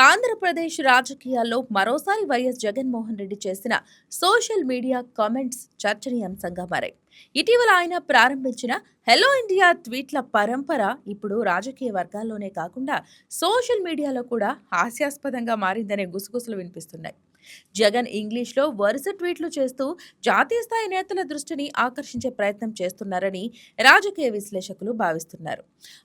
ఆంధ్రప్రదేశ్ రాజకీయాల్లో మరోసారి వైఎస్ జగన్మోహన్ రెడ్డి చేసిన సోషల్ మీడియా కామెంట్స్ చర్చనీయాంశంగా మారాయి. ఇటీవల ఆయన ప్రారంభించిన హెలో ఇండియా ట్వీట్ల పరంపర ఇప్పుడు రాజకీయ వర్గాల్లోనే కాకుండా సోషల్ మీడియాలో కూడా హాస్యాస్పదంగా మారిందనే గుసగుసలు వినిపిస్తున్నాయి. జగన్ ఇంగ్లీష్లో వరుస ట్వీట్లు చేస్తూ జాతీయ స్థాయి నేతల దృష్టిని ఆకర్షించే ప్రయత్నం చేస్తున్నారని రాజకీయ విశ్లేషకులు భావిస్తున్నారు.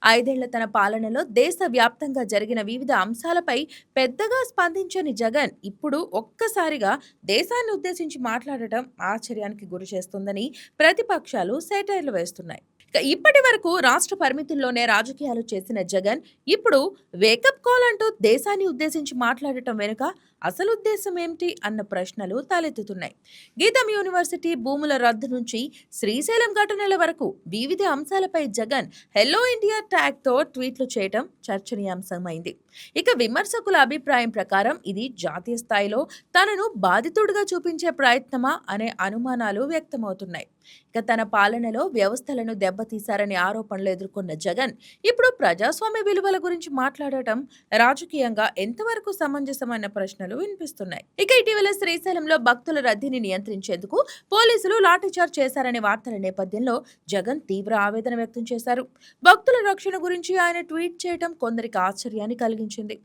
ఐదేళ్ళ తన పాలనలో దేశవ్యాప్తంగా జరిగిన వివిధ అంశాలపై పెద్దగా స్పందించని జగన్ ఇప్పుడు ఒక్కసారిగా దేశాన్ని ఉద్దేశించి మాట్లాడటం ఆశ్చర్యానికి గురి చేస్తుందని ప్రతిపక్షాలు సెటైర్లు వేస్తున్నాయి. ఇప్పటి వరకు రాష్ట్ర పరిమితుల్లోనే రాజకీయాలు చేసిన జగన్ ఇప్పుడు వేకప్ కాల్ అంటూ దేశాన్ని ఉద్దేశించి మాట్లాడటం వెనుక అసలు ఉద్దేశం ఏమిటి అన్న ప్రశ్నలు తలెత్తుతున్నాయి. గీతం యూనివర్సిటీ భూముల రద్దు నుంచి శ్రీశైలం ఘటనల వరకు వివిధ అంశాలపై జగన్ హెల్లో ఇండియా ట్యాగ్తో ట్వీట్లు చేయటం చర్చనీయాంశమైంది. ఇక విమర్శకుల అభిప్రాయం ప్రకారం ఇది జాతీయ స్థాయిలో తనను బాధితుడిగా చూపించే ప్రయత్నమా అనే అనుమానాలు వ్యక్తమవుతున్నాయి. ఇక తన పాలనలో వ్యవస్థలను దెబ్బతీశారనే ఆరోపణలు ఎదుర్కొన్న జగన్ ఇప్పుడు ప్రజాస్వామ్య విలువల గురించి మాట్లాడటం రాజకీయంగా ఎంతవరకు సమంజసమైన ప్రశ్నలు వినిపిస్తున్నాయి. ఇక ఇటీవల శ్రీశైలంలో భక్తుల రద్దీని నియంత్రించేందుకు పోలీసులు లాఠీచార్జ్ చేశారనే వార్తల నేపథ్యంలో జగన్ తీవ్ర ఆవేదన వ్యక్తం చేశారు. భక్తుల రక్షణ గురించి ఆయన ట్వీట్ చేయడం కొందరికి ఆశ్చర్యాన్ని కలిగించింది.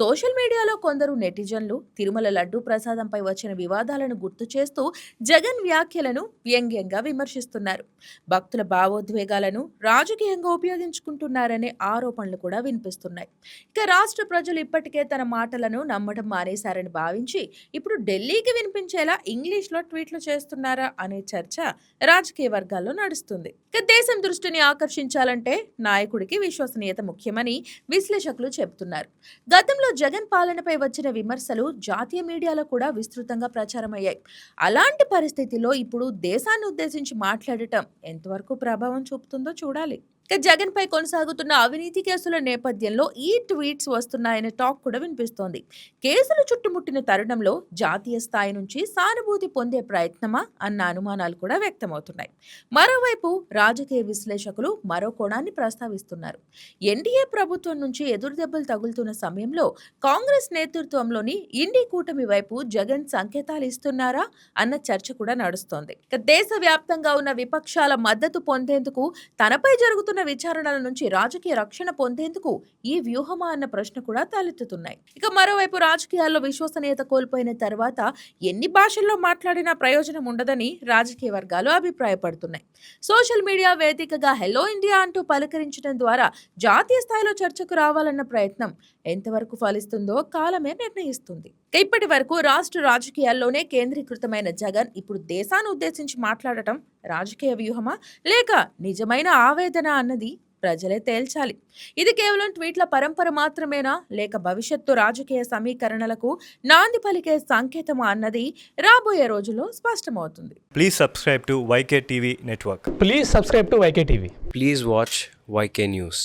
సోషల్ మీడియాలో కొందరు నెటిజన్లు తిరుమల లడ్డూ ప్రసాదంపై వచ్చిన వివాదాలను గుర్తు చేస్తూ జగన్ వ్యాఖ్యలను వ్యంగ్యంగా విమర్శిస్తున్నారు. భక్తుల భావోద్వేగాలను రాజకీయంగా ఉపయోగించుకుంటున్నారనే ఆరోపణలు కూడా వినిపిస్తున్నాయి. ఇక రాష్ట్ర ప్రజలు ఇప్పటికే తన మాటలను నమ్మడం చేశారని భావించి ఇప్పుడు ఢిల్లీకి వినిపించేలా ఇంగ్లీష్లో ట్వీట్లు చేస్తున్నారా అనే చర్చ రాజకీయ వర్గాల్లో నడుస్తుంది. ఇక దేశం దృష్టిని ఆకర్షించాలంటే నాయకుడికి విశ్వసనీయత ముఖ్యమని విశ్లేషకులు చెబుతున్నారు. గతంలో జగన్ పాలనపై వచ్చిన విమర్శలు జాతీయ మీడియాలో కూడా విస్తృతంగా ప్రచారమయ్యాయి. అలాంటి పరిస్థితిలో ఇప్పుడు దేశాన్ని ఉద్దేశించి మాట్లాడటం ఎంతవరకు ప్రభావం చూపుతుందో చూడాలి. జగన్ పై కొనసాగుతున్న అవినీతి కేసుల నేపథ్యంలో ఈ ట్వీట్స్ వస్తున్నాయనే టాక్ కూడా వినిపిస్తోంది. కేసులు చుట్టుముట్టిన తరుణంలో జాతీయ స్థాయి నుంచి సానుభూతి పొందే ప్రయత్నమా అన్న అనుమానాలు కూడా వ్యక్తమవుతున్నాయి. మరోవైపు రాజకీయ విశ్లేషకులు మరో కోణాన్ని ప్రస్తావిస్తున్నారు. ఎన్డీఏ ప్రభుత్వం నుంచి ఎదురుదెబ్బలు తగులుతున్న సమయంలో కాంగ్రెస్ నేతృత్వంలోని ఇండి కూటమి వైపు జగన్ సంకేతాలు ఇస్తున్నారా అన్న చర్చ కూడా నడుస్తోంది. దేశవ్యాప్తంగా ఉన్న విపక్షాల మద్దతు పొందేందుకు తనపై జరుగుతున్న విచారణల నుంచి రాజకీయ రక్షణ పొందేందుకు ఈ వ్యూహమా అన్న ప్రశ్న కూడా తలెత్తుతున్నాయి. ఇక మరోవైపు రాజకీయాల్లో విశ్వసనీయత కోల్పోయిన తర్వాత ఎన్ని భాషల్లో మాట్లాడినా ప్రయోజనం ఉండదని రాజకీయ వర్గాలు అభిప్రాయపడుతున్నాయి. సోషల్ మీడియా వేదికగా హెలో ఇండియా అంటూ పలకరించడం ద్వారా జాతీయ స్థాయిలో చర్చకు రావాలన్న ప్రయత్నం ఎంతవరకు ఫలిస్తుందో కాలమే నిర్ణయిస్తుంది. ఇప్పటి వరకు రాష్ట్ర రాజకీయాల్లోనే కేంద్రీకృతమైన జగన్ ఇప్పుడు దేశాన్ని ఉద్దేశించి మాట్లాడటం రాజకీయ వ్యూహమా? లేక నిజమైన ఆవేదన అన్నది ప్రజలే తేల్చాలి ఇది కేవలం ట్వీట్ల పరంపర మాత్రమేనా లేక భవిష్యత్తు రాజకీయ సమీకరణలకు నాంది పలికే సంకేతమా అన్నది రాబోయే రోజుల్లో స్పష్టమవుతుంది Please subscribe to YK TV Network. Please subscribe to YK TV. Please watch YK News.